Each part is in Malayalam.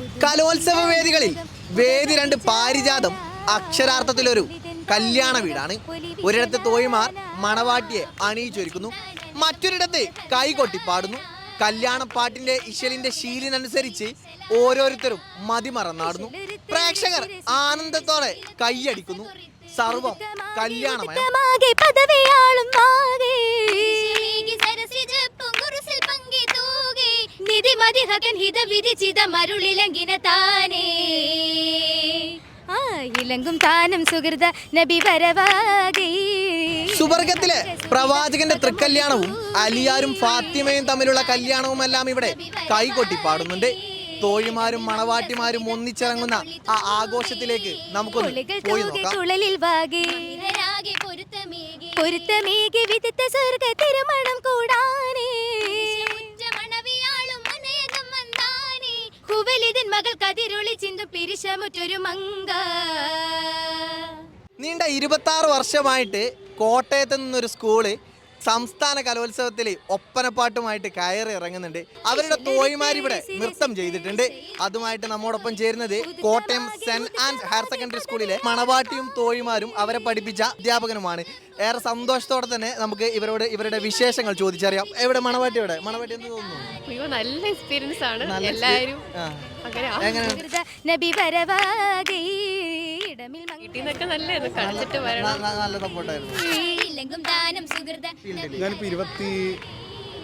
കലോത്സവ വേദികളിൽ വേദി രണ്ട് പാരിജാതം. അക്ഷരാർത്ഥത്തിലൊരു കല്യാണ വീടാണ്. ഒരിടത്ത് തോയിമാർ മണവാട്ടിയെ അണിയിച്ചൊരുക്കുന്നു. മറ്റൊരിടത്ത് കൈകൊട്ടി പാടുന്നു. കല്യാണപ്പാട്ടിന്റെ ഇശലിന്റെ ശീലിനനുസരിച്ച് ഓരോരുത്തരും മതിമറന്നാടുന്നു. പ്രേക്ഷകർ ആനന്ദത്തോടെ കൈയടിക്കുന്നു. സർവം കല്യാണമയം. ിതമാകെ മതി ഹകൻ നിധിമതിഹകൻ വിധി വിധിച്ചിത മരുളിലങ്കിന താനേ. ആ ഇലങ്കും താനും സുഹൃത നബി വരവാകേ. സുവർഗത്തിലെ പ്രവാചകന്റെ തൃക്കല്യാണവും അലിയാരും ഫാത്തിമയും തമ്മിലുള്ള കല്യാണവും എല്ലാം ഇവിടെ കൈകൊട്ടി പാടുന്നുണ്ട് തോഴിമാരും മണവാട്ടിമാരും ഒന്നിച്ചിറങ്ങുന്ന ആ ആഘോഷത്തിലേക്ക് നമുക്കൊന്ന് പോയി നോക്കാം. പൊരുത്തമേകി വിധിത്ത സ്വർഗ തിരുമണം ഹുവലിതൻ മകൾ കതിരൊളി ചിന്തു പിരിശമുറ്റൊരു മങ്ക. നീണ്ട ഇരുപത്തി വർഷമായിട്ട് കോട്ടയത്ത് നിന്നൊരു സ്കൂൾ സംസ്ഥാന കലോത്സവത്തിൽ ഒപ്പനപ്പാട്ടുമായിട്ട് കയറി ഇറങ്ങുന്നുണ്ട്. അവരുടെ തോഴിമാരിവിടെ നൃത്തം ചെയ്തിട്ടുണ്ട്. അതുമായിട്ട് നമ്മോടൊപ്പം ചേരുന്നത് Kottayam saint and higher secondary സ്കൂളിലെ മണവാട്ടിയും തോഴിമാരും അവരെ പഠിപ്പിച്ച അധ്യാപകനുമാണ്. ഏറെ സന്തോഷത്തോടെ തന്നെ നമുക്ക് ഇവരോട് ഇവരുടെ വിശേഷങ്ങൾ ചോദിച്ചറിയാം. എവിടെ മണവാട്ടി എവിടെ? മണവാട്ടി എന്ത് തോന്നുന്നു? അയ്യോ നല്ല എക്സ്പീരിയൻസ് ആണ്. എല്ലാവരും അങ്ങനെ ആ നബി വരവാകെ ഇടമിൽ വീട്ടിൽ നിന്നൊക്കെ നല്ലതായിരുന്നു കളിച്ചിട്ട് വരണം. നല്ല സപ്പോർട്ടായിരുന്നു ദാനം സുഹൃത ഞാനിപ്പോൾ ഇരുപത്തി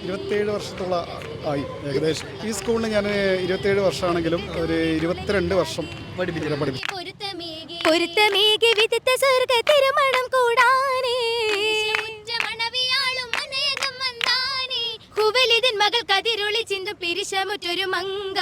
ഇരുപത്തേഴ് വർഷത്തോളം ആയി ഏകദേശം. ഈ സ്കൂളിന് ഞാൻ ഇരുപത്തേഴ് വർഷമാണെങ്കിലും ഒരു ഇരുപത്തിരണ്ട് വർഷം പഠിപ്പിച്ചില്ല പഠിപ്പിച്ചു പൊരുത്തമേകി വിധിത്ത സ്വർഗ തിരുമണം കൂടാനേ. മകൾ കതിരൊളി ചിന്തു പിരിശമുറ്റൊരു മങ്ക